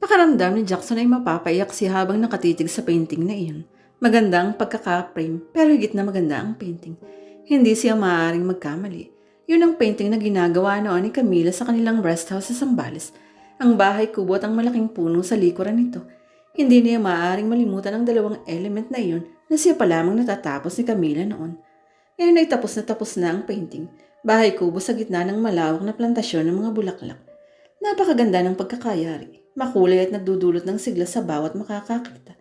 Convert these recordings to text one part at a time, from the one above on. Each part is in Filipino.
Pakaramdam ni Jackson ay mapapaiyak si habang nakatitig sa painting na iyon. Maganda ang pagkaka-frame pero higit na maganda ang painting. Hindi siya maaaring magkamali. Yun ang painting na ginagawa noon ni Camila sa kanilang rest house sa Sambales. Ang bahay kubo at ang malaking puno sa likuran nito. Hindi niya maaaring malimutan ang dalawang element na iyon na siya pa lamang natatapos ni Camila noon. Ngayon ay tapos na tapos na ang painting. Bahay kubo sa gitna ng malawak na plantasyon ng mga bulaklak. Napakaganda ng pagkakayari. Makulay at nagdudulot ng sigla sa bawat makakakita.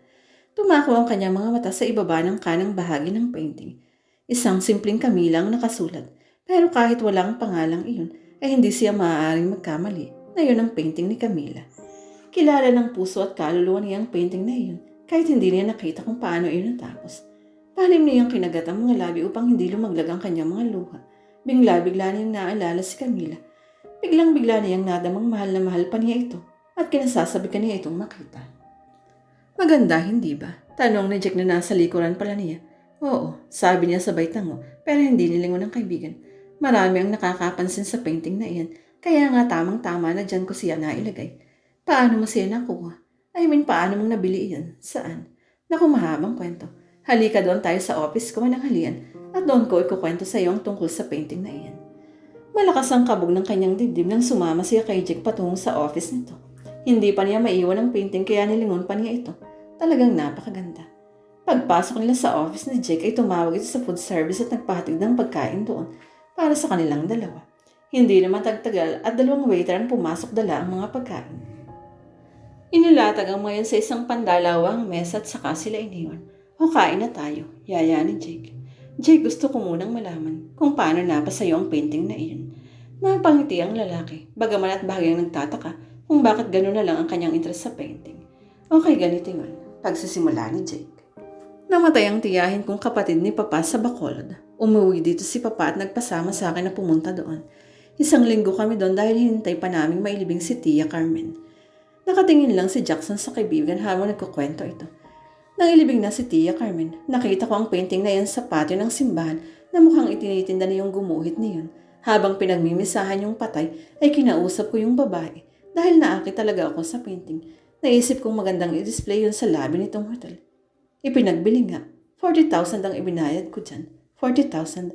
Tumako ang kanyang mga mata sa ibaba ng kanang bahagi ng painting. Isang simpleng Camila ang nakasulat. Pero kahit walang pangalang iyon, ay hindi siya maaaring magkamali na yun ang painting ni Camila. Kilala ng puso at kaluluwa niya ang painting na iyon kahit hindi niya nakita kung paano iyon natapos. Palim niyang kinagat ang mga labi upang hindi lumaglag ang kanyang mga luha. Bigla-bigla niyang naalala si Camila. Biglang-bigla niyang nadamang mahal na mahal pa niya ito at kinasasabi ka niya itong makita. Maganda, hindi ba? Tanong ni Jack na nasa likuran pala niya. Oo, sabi niya sabay tango, pero hindi nilingon ng kaibigan. Marami ang nakakapansin sa painting na iyan, kaya nga tamang-tama na dyan ko siya nailagay. Paano mo siya nakuha? I mean, paano mong nabili iyan? Saan? Naku, mahabang kwento. Halika doon tayo sa office ko halian at doon ko ikukwento sa iyo ang tungkol sa painting na iyan. Malakas ang kabog ng kanyang dibdib nang sumama siya kay Jack patungo sa office nito. Hindi pa niya maiwan ang painting kaya nilingon pa niya ito. Talagang napakaganda. Pagpasok nila sa office ni Jake ay tumawag ito sa food service at nagpahatid ng pagkain doon para sa kanilang dalawa. Hindi naman tagtagal at dalawang waiter ang pumasok dala ang mga pagkain. Inilatag ang mga yan sa isang pandalawang mesa at saka sila iniwan. O kain na tayo, yaya ni Jake. Jake, gusto ko munang malaman kung paano napasayo ang painting na iyon. Napangiti ang lalaki, bagaman at bahagyang nagtataka kung bakit gano'n na lang ang kanyang interest sa painting. Okay, ganito yun. Pagsisimula ni Jake. Namatay ang tiyahin kong kapatid ni Papa sa Bacolod. Umuwi dito si Papa at nagpasama sa akin na pumunta doon. Isang linggo kami doon dahil hinintay pa naming mailibing si Tia Carmen. Nakatingin lang si Jackson sa kaibigan habang nagkukwento ito. Nang ilibing na si Tia Carmen, nakita ko ang painting na yan sa patio ng simbahan na mukhang itinitinda na yung gumuhit niyon. Habang pinagmimisahan yung patay, ay kinausap ko yung babae dahil naakit talaga ako sa painting. Naisip kong magandang i-display yun sa labi nitong hotel. Ipinagbili nga. 40,000 ang ibinayad ko dyan. 40,000.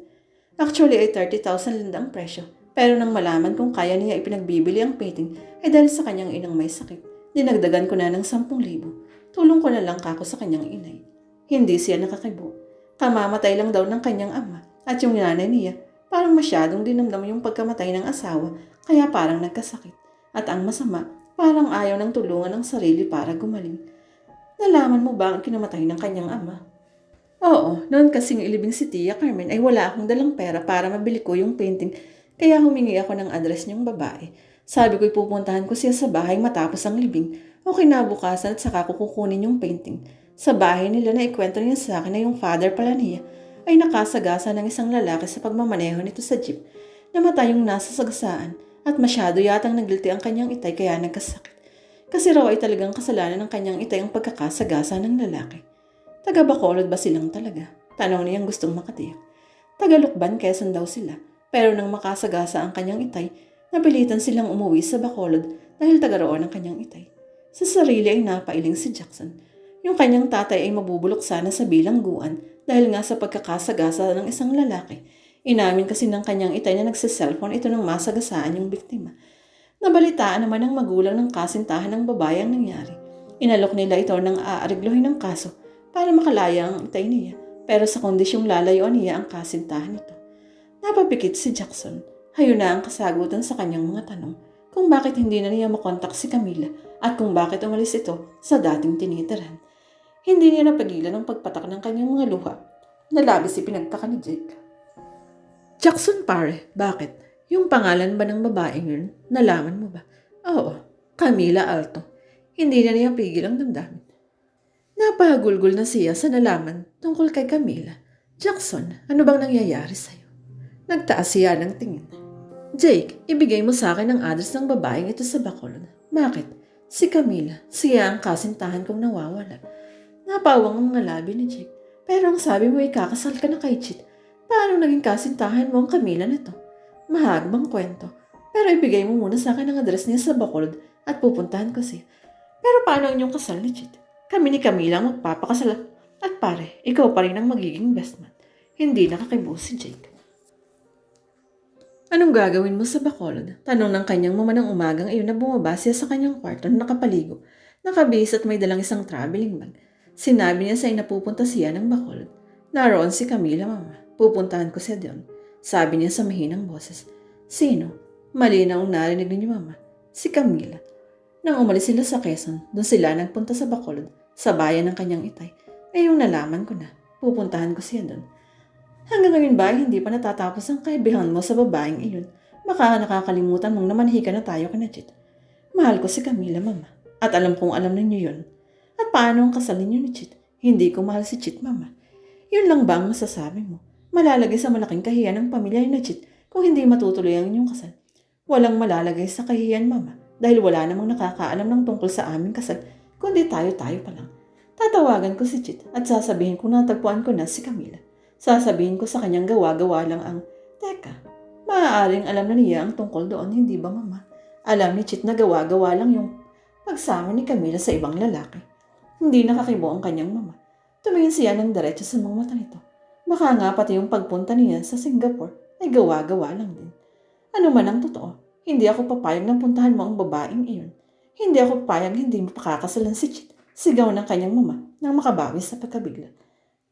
Actually ay 30,000 lang ang presyo. Pero nang malaman kung kaya niya ipinagbibili ang painting ay dahil sa kanyang inang may sakit. Dinagdagan ko na ng 10,000. Tulong ko na lang kako sa kanyang inay. Hindi siya nakakibo. Kamamatay lang daw ng kanyang ama at yung nanay niya parang masyadong dinamdam yung pagkamatay ng asawa kaya parang nagkasakit. At ang masama, parang ayaw ng tulungan ng sarili para gumaling. Nalaman mo ba ang kinamatay ng kanyang ama? Oo, noon kasing ilibing si Tia Carmen ay wala akong dalang pera para mabili ko yung painting kaya humingi ako ng address niyong babae. Sabi ko'y pupuntahan ko siya sa bahay matapos ang libing o kinabukasan at saka ko kukunin yung painting. Sa bahay nila na ikwento niya sa akin na yung father pala niya ay nakasagasa ng isang lalaki sa pagmamaneho nito sa jeep. Namatay yung nasa sagasaan at masyado yatang nagliti ang kanyang itay kaya nagkasakit. Kasi raw ay talagang kasalanan ng kanyang itay ang pagkakasagasa ng lalaki. Taga Bacolod ba silang talaga? Tanong niyang gustong makatiyak. Taga Lukban, Quezon daw sila. Pero nang makasagasa ang kanyang itay, napilitan silang umuwi sa Bacolod dahil taga roon ang kanyang itay. Sa sarili ay napailing si Jackson. Yung kanyang tatay ay mabubulok sana sa bilangguan dahil nga sa pagkakasagasa ng isang lalaki. Inamin kasi ng kanyang itay na nagsiselfone ito nang masagasaan yung biktima. Nabalitaan naman ng magulang ng kasintahan ng babae ang nangyari. Inalok nila ito ng aarigluhin ng kaso para makalaya ang itay niya pero sa kondisyong lalayuan niya ang kasintahan nito. Napapikit si Jackson. Hayo na ang kasagutan sa kanyang mga tanong kung bakit hindi na niya makontak si Camila at kung bakit umalis ito sa dating tinitiran. Hindi niya napagilan ang pagpatak ng kanyang mga luha na labis ipinagtaka ni Jake. Jackson pare, bakit? Yung pangalan ba ng babaeng yun? Nalaman mo ba? Oo, Camila Alto. Hindi na niya pigil ang damdamin. Napahagulgol na siya sa nalaman tungkol kay Camila. Jackson, ano bang nangyayari sa'yo? Nagtaas siya ng tingin. Jake, ibigay mo sa akin ang address ng babaeng ito sa Bacolod. Bakit? Si Camila, siya ang kasintahan kong nawawala. Napawang ang mga labi ni Jake. Pero ang sabi mo ay kakasal ka na kay Chit. Paano naging kasintahan mo ang Camila na to? Mahagbang kwento. Pero ibigay mo muna sa akin ang address niya sa Bacolod at pupuntahan ko siya. Pero paano ang inyong kasal ni Chit? Kami ni Camila ang magpapakasal at pare, ikaw pa rin ang magiging best man. Hindi nakakibuo si Jake. Anong gagawin mo sa Bacolod? Tanong ng kanyang mama ng umagang iyon na bumaba siya sa kanyang kwarto na nakapaligo, nakabihis at may dalang isang traveling bag. Sinabi niya sa inapupunta siya ng Bacolod. Naroon si Camila, mama. Pupuntahan ko siya doon. Sabi niya sa mahinang boses. Sino? Mali na ang narinig ni mama. Si Camila. Nang umalis sila sa Quezon, doon sila nagpunta sa Bacolod, sa bayan ng kanyang itay. Eh yung nalaman ko na, pupuntahan ko siya doon. Hanggang ngayon ba, hindi pa natatapos ang kaibihan mo sa babaeng iyon? Baka nakakalimutan mong namanhi ka na tayo ka na, Chit. Mahal ko si Camila, mama. At alam kong alam ninyo yun. At paano ang kasal ninyo ni Chit? Hindi ko mahal si Chit, mama. Yun lang ba ang masasabi mo? Malalagay sa malaking kahiyan ng pamilya ni Chit kung hindi matutuloy ang inyong kasal. Walang malalagay sa kahiyan, mama. Dahil wala namang nakakaalam ng tungkol sa aming kasal, kundi tayo-tayo pa lang. Tatawagan ko si Chit at sasabihin ko natagpuan ko na si Camila. Sasabihin ko sa kanyang gawa-gawa lang ang, Teka, maaaring alam na niya ang tungkol doon, hindi ba mama? Alam ni Chit na gawa-gawa lang yung pagsama ni Camila sa ibang lalaki. Hindi nakakibo ang kanyang mama. Tumingin siya ng diretso sa mga mata nito. Baka nga pati yung pagpunta niya sa Singapore ay gawa-gawa lang din. Ano man ang totoo, hindi ako papayag na puntahan mo ang babaeng iyon. Hindi ako papayag hindi mo pakakasalan si Chit. Sigaw ng kanyang mama nang makabawi sa pagkabigla.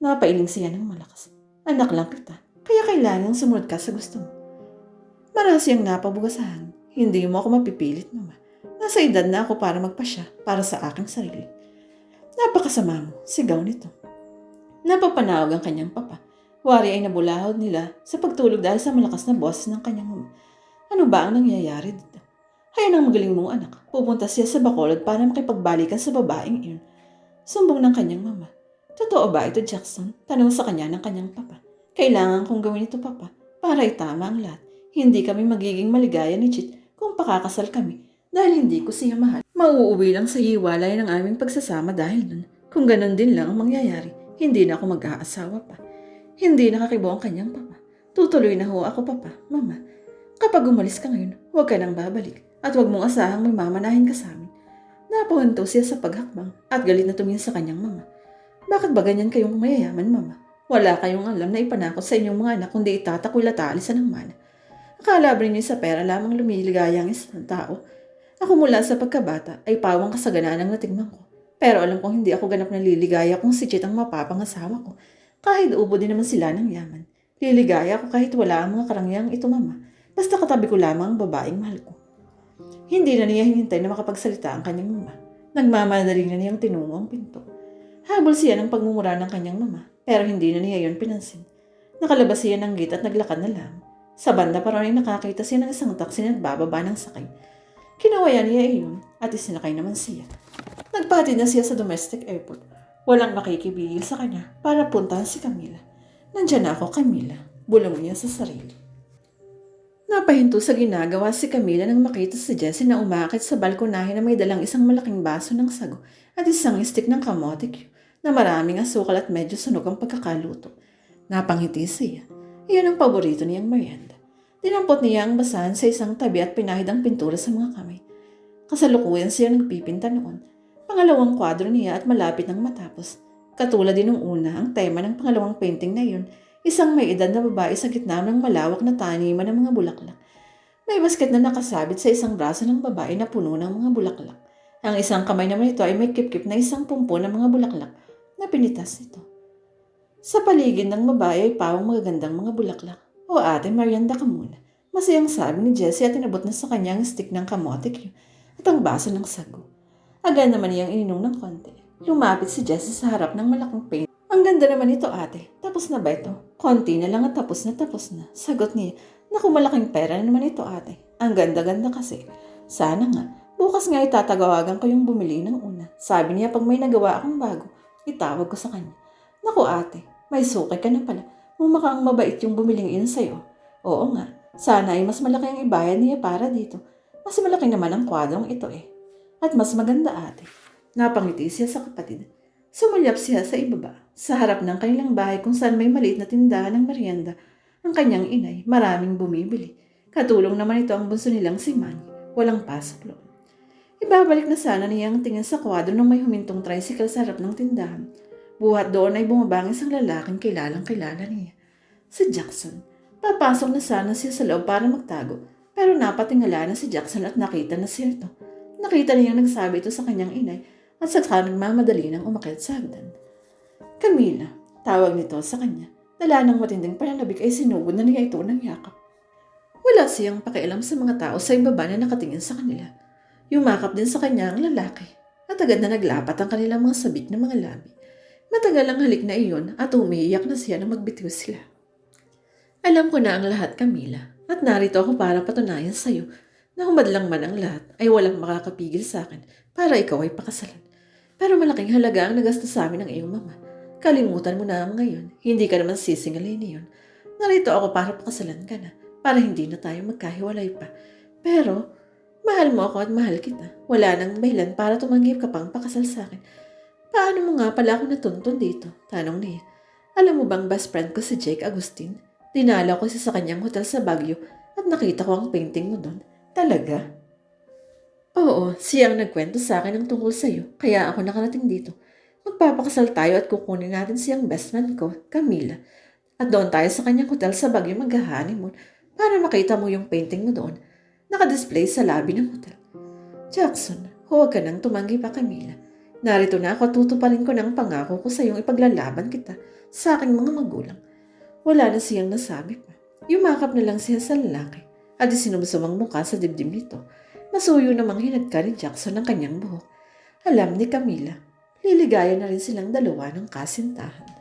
Napailing siya ng malakas. Anak lang kita, kaya kailangang sumunod ka sa gusto mo. Marasi ang napabugasahan. Hindi mo ako mapipilit, mama. Nasa edad na ako para magpasya para sa aking sarili. Napakasama mo, sigaw nito. Napapanawag ang kanyang papa. Wari ay nabulahod nila sa pagtulog dahil sa malakas na boses ng kanyang mama. Ano ba ang nangyayari dito? Hayaan ang magaling mong anak. Pupunta siya sa Bacolod para makipagbalikan sa babaeng iyon. Sumbong ng kanyang mama. Totoo ba ito, Jackson? Tanong sa kanya ng kanyang papa. Kailangan kong gawin ito, papa, para itama ang lahat. Hindi kami magiging maligaya ni Chit kung pakakasal kami dahil hindi ko siya mahal. Mauuwi lang sa hiwalay ng aming pagsasama dahil nun. Kung ganun din lang ang mangyayari, hindi na ako mag-aasawa pa. Hindi nakakibo ang kanyang papa. Tutuloy na ho ako, papa, mama. Kapag umalis ka ngayon, huwag ka nang babalik at huwag mong asahang may mamanahin ka sa amin. Napahanto siya sa paghakbang at galit na tumingin sa kanyang mama. Bakit ba ganyan kayong mayayaman, mama? Wala kayong alam na ipanakot sa inyong mga anak kundi itatakoy latalisan ng mana. Akala ba ninyo sa pera lamang lumiligaya ang isang tao? Ako mula sa pagkabata ay pawang kasaganaan ang natigman ko. Pero alam kong hindi ako ganap na liligaya kung si Chit ang mapapangasawa ko. Kahit ubo din naman sila ng yaman. Liligaya ako kahit wala ang mga karangyang ito, mama. Basta katabi ko lamang ang babaeng mahal ko. Hindi na niya hinintay na makapagsalita ang kanyang mama. Nagmamadali na niyang tinungo ang pinto. Habol siya ng pagmumura ng kanyang mama, pero hindi na niya yon pinansin. Nakalabas siya ng gate at naglakad na lang. Sa banda pa rin ay nakakita siya ng isang taxi na nagbababa ng sakay. Kinawayan niya iyon at isinakay naman siya. Nagpati na siya sa domestic airport. Walang makikibigil sa kanya para puntahan si Camila. Nandiyan na ako, Camila. Bulong niya sa sarili. Napahinto sa ginagawa si Camila nang makita si Jessie na umakit sa balkonahe na may dalang isang malaking baso ng sago at isang stick ng kamote na maraming asukal at medyo sunog ang pagkakaluto. Napangiti siya. Iyon ang paborito niyang merienda. Dinampot niya ang basahan sa isang tabi at pinahid ang pintura sa mga kamay. Kasalukuyan siya nagpipinta noon. Pangalawang kwadro niya at malapit nang matapos. Katulad din ng una, ang tema ng pangalawang painting na iyon Isang may edad na babae sa gitna ng malawak na taniman ng mga bulaklak. May basket na nakasabit sa isang braso ng babae na puno ng mga bulaklak. Ang isang kamay naman ito ay may kip-kip na isang pumpo ng mga bulaklak na pinitas nito. Sa paligid ng babae ay pawang magagandang mga bulaklak. O ate, Marianda ka muna. Masayang sabi ni Jessie at inabot na sa kanyang stick ng kamote at ang baso ng sago. Agad naman niyang ininom ng konti. Lumapit si Jessie sa harap ng malaking paint ang ganda naman ito ate. Tapos na ba ito? Konti na lang at tapos na tapos na. Sagot niya. Naku malaking pera na naman ito ate. Ang ganda-ganda kasi. Sana nga. Bukas nga itatagawagan ko yung bumili ng una. Sabi niya pag may nagawa akong bago, itawag ko sa kanya. Naku ate, may suki ka na pala. Mumakang mabait yung bumiling iyon sa'yo. Oo nga. Sana ay mas malaki ang ibayad niya para dito. Mas malaki naman ang kwadrong ito eh. At mas maganda ate. Napangiti siya sa kapatid. Sumulyap siya sa ibaba, sa harap ng kanilang bahay kung saan may maliit na tindahan ng merienda. Ang kanyang inay, maraming bumibili. Katulong naman ito ang bunso nilang si Manny. Walang pasok. Ibabalik na sana niya ang tingin sa kwadro nung may humintong tricycle sa harap ng tindahan. Buhat doon ay bumabangis ang lalaking kilalang kilala niya. Si Jackson. Papasok na sana siya sa loob para magtago. Pero napatingala na si Jackson at nakita na siya ito. Nakita niyang nagsabi ito sa kanyang inay at sa nagmamadali ng umakyat sa hagdan. Camila, tawag nito sa kanya. Dala ng matinding pananabik ay sinugod na niya ito ng yakap. Wala siyang pakialam sa mga tao sa ibaba na nakatingin sa kanila. Yumakap din sa kanya ang lalaki at agad na naglapat ang kanilang mga sabik na mga labi. Matagal ang halik na iyon at umiiyak na siya nang magbitiw sila. Alam ko na ang lahat, Camila, at narito ako para patunayan sa iyo na humadlang man ang lahat ay walang makakapigil sa akin para ikaw ay pakasalan. Pero malaking halaga ang nagastos sa amin ng iyong mama. Kalimutan mo na ang ngayon. Hindi ka naman sisingalay niyon. Narito ako para pakasalan ka na, para hindi na tayo magkahiwalay pa. Pero, mahal mo ako at mahal kita. Wala nang dahilan para tumanggip ka pang pakasal sa akin. Paano mo nga pala ako natuntun dito? Tanong niya. Alam mo bang best friend ko si Jake Agustin? Dinala ko siya sa kanyang hotel sa Baguio at nakita ko ang painting mo doon. Talaga? Oo, siya ang nagkwento sa akin ng tungkol sa iyo, kaya ako nakarating dito. Magpapakasal tayo at kukunin natin siyang best man ko, Camila. At doon tayo sa kanyang hotel sa Baguio mag-honeymoon para makita mo yung painting mo doon. Nakadisplay sa lobby ng hotel. Jackson, huwag ka nang tumanggi pa, Camila. Narito na ako at tutuparin ko ng pangako ko sa iyong ipaglalaban kita sa aking mga magulang. Wala na siyang nasabi pa. Yumakap na lang siya sa lalaki at isinumsumang mukha sa dibdib nito. Masuyo namang hinagka ni Jackson ang kanyang buhok. Alam ni Camila, liligaya na rin silang dalawa ng kasintahan.